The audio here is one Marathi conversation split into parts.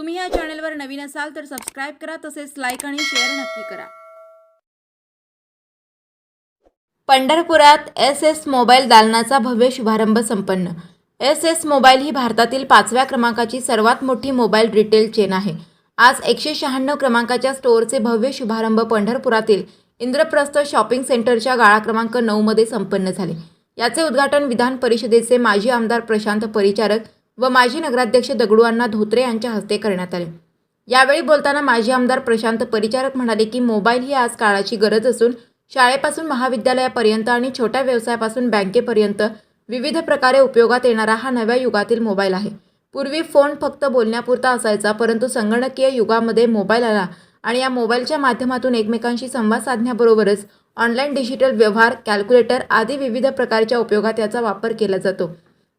तुम्ही या चॅनलवर नवीन असाल तर सबस्क्राईब करा तसेच लाईक आणि शेअर नक्की करा. पंढरपुरात एस एस मोबाईल दालनाचा भव्य शुभारंभ संपन्न. एस एस मोबाईल ही भारतातील पाचव्या क्रमांकाची सर्वात मोठी मोबाईल रिटेल चेन आहे. आज एकशे शहाण्णव क्रमांकाच्या स्टोअरचे भव्य शुभारंभ पंढरपुरातील इंद्रप्रस्थ शॉपिंग सेंटरच्या गाळा क्रमांक नऊमध्ये संपन्न झाले. याचे उद्घाटन विधान परिषदेचे माजी आमदार प्रशांत परिचारक व माजी नगराध्यक्ष दगडूअण्णा धोत्रे यांच्या हस्ते करण्यात आले. यावेळी बोलताना माजी आमदार प्रशांत परिचारक म्हणाले की मोबाईल ही आज काळाची गरज असून शाळेपासून महाविद्यालयापर्यंत आणि छोट्या व्यवसायापासून बँकेपर्यंत विविध प्रकारे उपयोगात येणारा हा नव्या युगातील मोबाईल आहे. पूर्वी फोन फक्त बोलण्यापुरता असायचा परंतु संगणकीय युगामध्ये मोबाईल आला आणि या मोबाईलच्या माध्यमातून एकमेकांशी संवाद साधण्याबरोबरच ऑनलाईन डिजिटल व्यवहार कॅल्क्युलेटर आदी विविध प्रकारच्या उपयोगात याचा वापर केला जातो.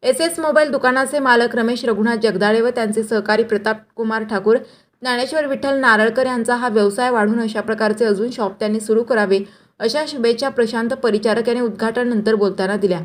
एस एस मोबाईल दुकानाचे मालक रमेश रघुनाथ जगदाळे व त्यांचे सहकारी प्रताप कुमार ठाकूर ज्ञानेश्वर विठ्ठल नारळकर यांचा हा व्यवसाय वाढून अशा प्रकारचे अजून शॉप त्यांनी सुरू करावे अशा शुभेच्छा प्रशांत परिचारक यांनी उद्घाटनानंतर बोलताना दिल्या.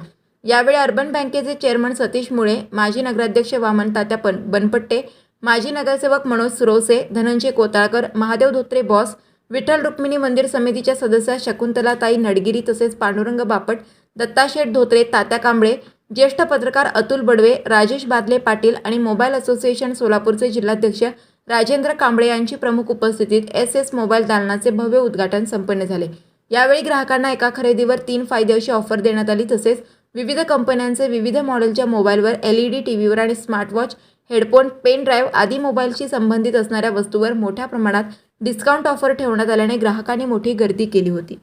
यावेळी अर्बन बँकेचे चेअरमन सतीश मुळे माजी नगराध्यक्ष वामन तात्या पण बनपट्टे माजी नगरसेवक मनोज सुरवसे धनंजय कोताळकर महादेव धोत्रे बॉस विठ्ठल रुक्मिणी मंदिर समितीच्या सदस्या शकुंतलाताई नडगिरी तसेच पांडुरंग बापट दत्ताशेठ धोत्रे तात्या कांबळे ज्येष्ठ पत्रकार अतुल बडवे राजेश बादले पाटील आणि मोबाईल असोसिएशन सोलापूरचे जिल्हाध्यक्ष राजेंद्र कांबळे यांची प्रमुख उपस्थितीत एस एस मोबाईल दालनाचे भव्य उद्घाटन संपन्न झाले. यावेळी ग्राहकांना एका खरेदीवर तीन फायदे अशी ऑफर देण्यात आली तसेच विविध कंपन्यांचे विविध मॉडेलच्या मोबाईलवर एल ई डी टी व्हीवर आणि स्मार्टवॉच हेडफोन पेन ड्राईव्ह आदी मोबाईलशी संबंधित असणाऱ्या वस्तूवर मोठ्या प्रमाणात डिस्काउंट ऑफर ठेवण्यात आल्याने ग्राहकांनी मोठी गर्दी केली होती.